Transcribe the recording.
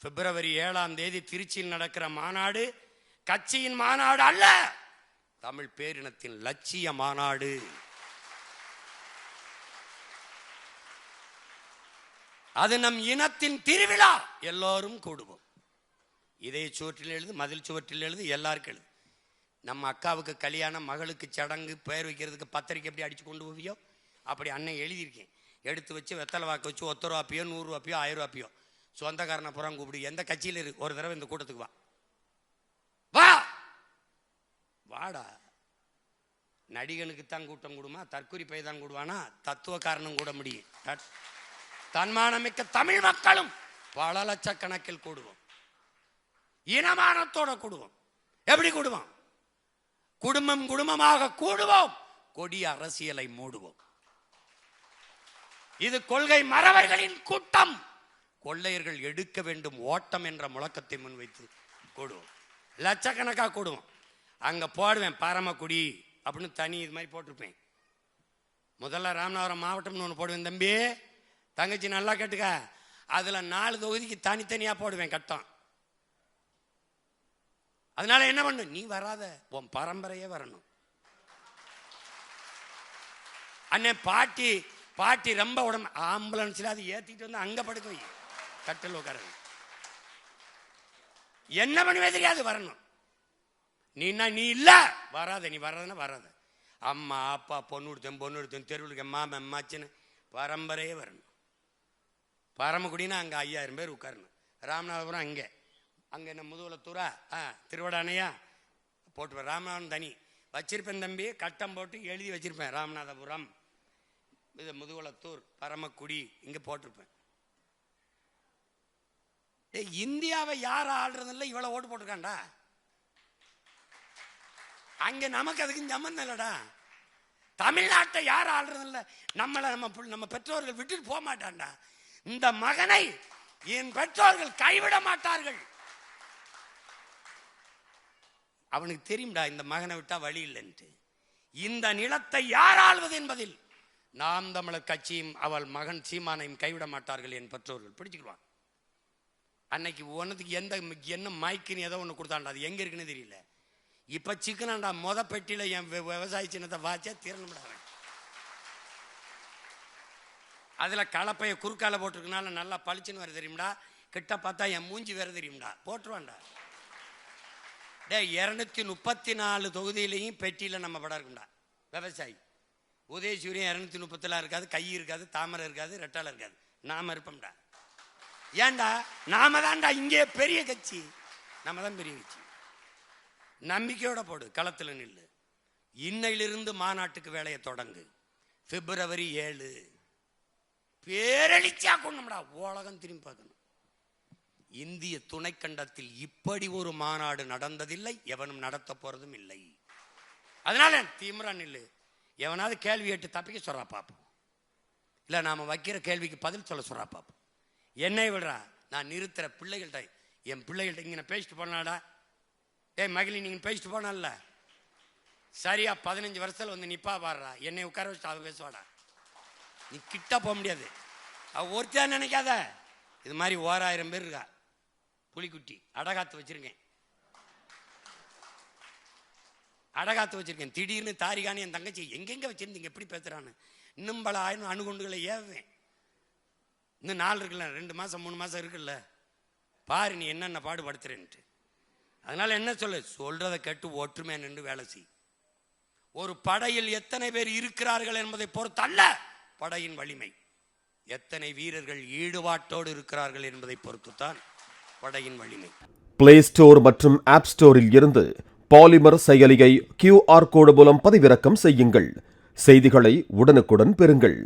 பிப்ரவரி ஏழாம் தேதி திருச்சியில் நடக்கிற மாநாடு கட்சியின் மாநாடு அல்ல தமிழ் பேரினத்தின் லட்சிய மாநாடு. அது நம் இனத்தின் திருவிழா எல்லோரும் கூடுவோம். இதய சுவற்றில் எழுது மதில் சுவற்றில் எழுது எல்லாருக்கும் எழுது. நம்ம அக்காவுக்கு கல்யாணம் மகளுக்கு சடங்கு பெயர் வைக்கிறதுக்கு பத்திரிக்கை எப்படி அடிச்சு கொண்டு போவியோ அப்படி அண்ணன் எழுதியிருக்கேன். எடுத்து வச்சு வெத்தலை வாக்கு வச்சு ஒத்த ரூபாப்பியோ நூறு ஆயிரம் ரூபாப்பியோ சொந்தக்காரனை புறம் கூப்பிடு. எந்த கட்சியில் இரு. ஒரு தடவை இந்த கூட்டத்துக்கு வா. வா! வாடா. நடிகனுக்கு தான் கூட்டம் கூடுமா? தற்குறி பை தான் கூடுவானா? தத்துவ காரணம் கூட முடியும். தட்- தன்மானமிக்க தமிழ் மக்களும் பல லட்சக்கணக்கில் கூடுவோம். இனமானத்தோட கூடுவோம். எப்படி கூடுவோம்? குடும்பம் குடும்பமாக கூடுவோம். கொடிய அரசியலை மூடுவோம். இது கொள்கை மறவர்களின் கூட்டம். கொள்ளையர்கள் எடுக்க வேண்டும் ஓட்டம் என்ற முழக்கத்தை முன்வைத்து கூடுவோம். லட்சக்கணக்காக கூடுவோம். அங்கே போடுவேன் பரமக்குடி அப்படின்னு தனி இது மாதிரி போட்டிருப்பேன். முதல்ல ராமநாதபுரம் மாவட்டம்னு ஒன்று போடுவேன் தம்பி. தங்கச்சி நல்லா கேட்டுக்க. அதில் நாலு தொகுதிக்கு தனித்தனியாக போடுவேன் கட்டம். அதனால என்ன பண்ணும்? நீ வராத. உன் பரம்பரையே வரணும். அண்ணே பாட்டி பாட்டி ரொம்ப உடம்பு ஆம்புலன்ஸில் அது ஏற்றிட்டு வந்து அங்கே படுக்க வை கட்டில் உட்கார என்ன பண்ணுவே தெரியாது வரணும். நீனா நீ இல்ல வராத நீ வராதுன்னா வராத. அம்மா அப்பா பொண்ணு கொடுத்தேன் பொண்ணு கொடுத்தேன் தெருவுக்கு மாமன் மாச்சின்னு பரம்பரையே வரணும். பரமக்குடினா அங்கே ஐயாயிரம் பேர் உட்காரணும். ராமநாதபுரம் அங்கே. அங்கே என்ன முதுகுலத்தூரா? ஆ திருவடானையா? போட்டுப்பேன் ராமநாதன் தனி. வச்சிருப்பேன் தம்பி கட்டம் போட்டு எழுதி வச்சிருப்பேன் ராமநாதபுரம். இது முதுகுலத்தூர் பரமக்குடி இங்கே போட்டிருப்பேன். டேய், இந்தியாவை யார் ஆள்றதில்ல இவ்வளோ ஓட்டு போட்டிருக்காண்டா அங்க நமக்கு அதுக்கு சம்மந்தம் இல்லடா. தமிழ்நாட்டை யார் ஆள்றதில்ல நம்மளை நம்ம நம்ம பெற்றோர்கள் விட்டுட்டு போக மாட்டான்டா. இந்த மகனை என் பெற்றோர்கள் கைவிட மாட்டார்கள். அவனுக்கு தெரியும்டா இந்த மகனை விட்டா வழி இல்லைன்ட்டு. இந்த நிலத்தை யார் ஆள்வது என்பதில் நாம் தமிழர் கட்சியும் அவள் மகன் சீமானையும் கைவிட மாட்டார்கள் என் பெற்றோர்கள். பிடிச்சுக்கிடுவான். அன்னைக்கு ஒன்றுத்துக்கு எந்த என்ன மைக்குன்னு ஏதோ ஒன்று கொடுத்தாண்டா அது எங்கே இருக்குன்னு தெரியல. இப்போ சிக்கனாண்டா மொத பெட்டியில் என் விவசாய சின்னத்தை வாச்சா திறந்துவிடாவேன் அதில் கலப்பையை குறுக்கால போட்டிருக்கனால நல்லா பளிச்சுன்னு வர தெரியும்டா. கிட்ட பார்த்தா என் மூஞ்சி வேற தெரியும்டா. போட்டுருவான்டா. டே இரநூத்தி முப்பத்தி நாலு தொகுதியிலையும் பெட்டியில் நம்ம படம் இருக்கும்டா. விவசாயி. உதயசூரியன் இரநூத்தி முப்பத்தெல்லாம் இருக்காது கை இருக்காது தாமரை இருக்காது ரெட்டால இருக்காது. நாம இருப்போம்டா. ஏன்டா நாம தான்டா இங்கே பெரிய கட்சி. நம்ம தான் பெரிய கட்சி. நம்பிக்கையோட போடு களத்தில் நில்லு. இன்னையிலிருந்து மாநாட்டுக்கு வேலையை தொடங்கு. பிப்ரவரி ஏழு. பேரழிச்சா கொண்டும்டா உலகம் திரும்பி பார்க்கணும். இந்திய துணைக்கண்டத்தில் இப்படி ஒரு மாநாடு நடந்ததில்லை. எவனும் நடத்த போறதும் இல்லை. அதனால தீவிர நில்லு. எவனாவது கேள்வி கேட்டு தப்பிக்க சொல்றா பார்ப்போம் இல்லை நாம வைக்கிற கேள்விக்கு பதில் சொல்ல சொல்றா பார்ப்போம் என்னை விடுறா. நான் நிறுத்துற பிள்ளைகள்கிட்ட என் பிள்ளைகள்கிட்ட இங்கே பேசிட்டு போனாடா. ஏய் மகிழி நீங்கள் பேசிட்டு போனால சரியா பதினஞ்சு வருஷத்தில் வந்து நிப்பா பாடுறா. என்னை உட்கார வச்சு அவ பேசுவாடா. நீ கிட்ட போக முடியாது. அவ ஒருத்தா நினைக்காத. இது மாதிரி ஓராயிரம் பேர் இருக்கா. புலிக்குட்டி அடகாத்து வச்சிருக்கேன். அடகாத்து வச்சிருக்கேன். திடீர்னு தாரிகானு என் தங்கச்சி எங்கெங்க வச்சிருந்தீங்க எப்படி பேசுறான்னு. இன்னும் பல ஆயிரம் அணுகுண்டுகளை ஏவேன் இன்னும் நாள் இருக்குல்ல ரெண்டு மாதம் மூணு மாதம் இருக்குல்ல. பாரு நீ என்னென்ன பாடுபடுத்துறேன்ட்டு. அதனால என்ன சொல்லு? சொல்றதை கேட்டு ஒற்றுமை நின்று வேலை செய். ஒரு படையில் எத்தனை பேர் இருக்கிறார்கள் என்பதை பொறுத்து அல்ல படையின் வலிமை. எத்தனை வீரர்கள் ஈடுபாட்டோடு இருக்கிறார்கள் என்பதை பொறுத்துத்தான் படையின் வலிமை. பிளே ஸ்டோர் மற்றும் ஆப் ஸ்டோரில் இருந்து பாலிமர் செயலியை கியூஆர் கோடு மூலம் பதிவிறக்கம் செய்யுங்கள். செய்திகளை உடனுக்குடன் பெறுங்கள்.